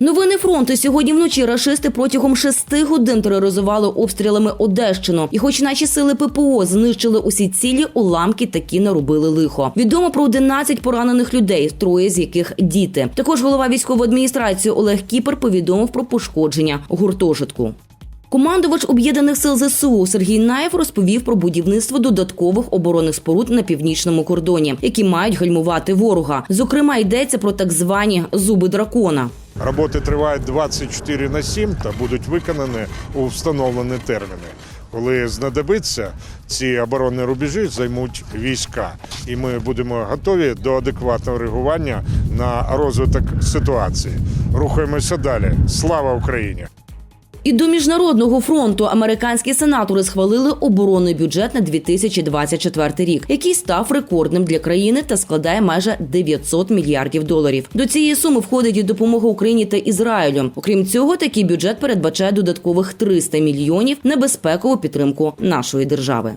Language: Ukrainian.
Новини фронту сьогодні вночі рашисти протягом шести годин тероризували обстрілами Одещину. І, хоч наші сили ППО знищили усі цілі, уламки таки наробили лихо. Відомо про 11 поранених людей, троє з яких діти. Також голова військової адміністрації Олег Кіпер повідомив про пошкодження гуртожитку. Командувач об'єднаних сил ЗСУ Сергій Наєв розповів про будівництво додаткових оборонних споруд на північному кордоні, які мають гальмувати ворога. Зокрема, йдеться про так звані зуби дракона. Роботи тривають 24 на 7 та будуть виконані у встановлені терміни. Коли знадобиться, ці оборонні рубежі займуть війська, і ми будемо готові до адекватного реагування на розвиток ситуації. Рухаємося далі. Слава Україні! І до міжнародного фронту американські сенатори схвалили оборонний бюджет на 2024 рік, який став рекордним для країни та складає майже 900 мільярдів доларів. До цієї суми входить і допомога Україні та Ізраїлю. Окрім цього, такий бюджет передбачає додаткових 300 мільйонів на безпекову підтримку нашої держави.